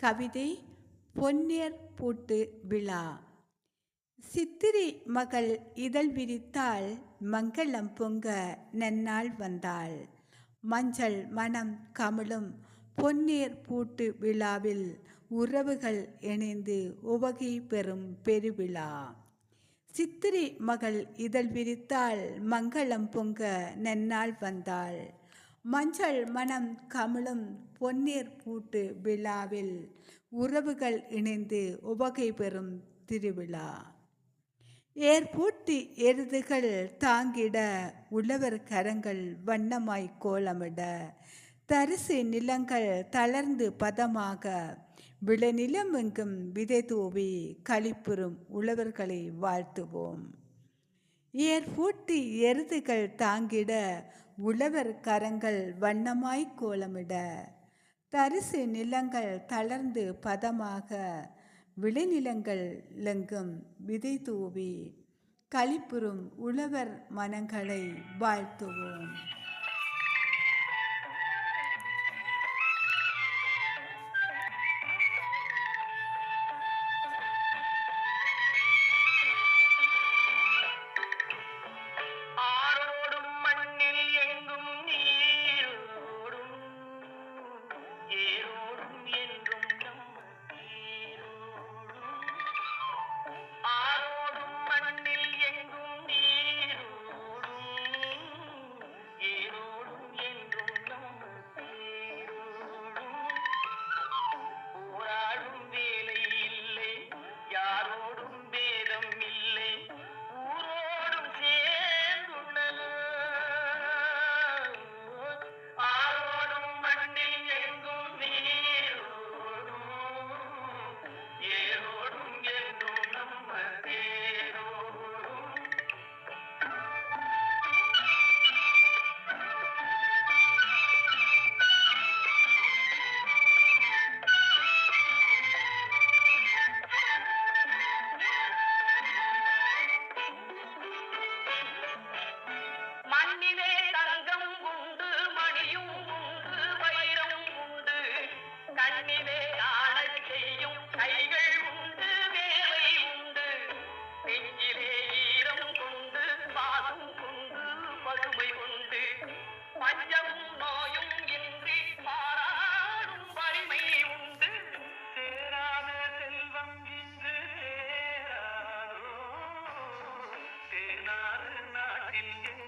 கவிதை பொன்னியர் பூட்டு விழா. சித்திரை மகள் இதழ் விரித்தாள் மங்களம் பொங்க நன்னாள் வந்தாள். மஞ்சள் மனம் கமலும் பொன்னீர் பூட்டு விழாவில் உறவுகள் இணைந்து உவகை பெறும் பெருவிழா. சித்திரை மகள் இதழ் விரித்தாள் மங்களம் பொங்க நன்னாள் வந்தாள். மஞ்சள் மனம் கமலும் பொன்னீர் பூட்டு விழாவில் உறவுகள் இணைந்து உபகை பெறும் திருவிழா. ஏற்பூட்டி எருதுகள் தாங்கிட உழவர் கரங்கள் வண்ணமாய் கோலமிட. தரிசு நிலங்கள் தளர்ந்து பதமாக விளைநிலம் எங்கும் விதை தூவி களிப்புறும் உழவர்களை வாழ்த்துவோம். ஏற்பூட்டி எருதுகள் தாங்கிட உழவர் கரங்கள் வண்ணமாய் கோலமிட. தரிசு நிலங்கள் தளர்ந்து பதமாக. விளைநிலங்கள் எங்கும் விதை தூவி. களிப்புறும் உழவர் மனங்களை வாழ்த்துவோம். என்கிற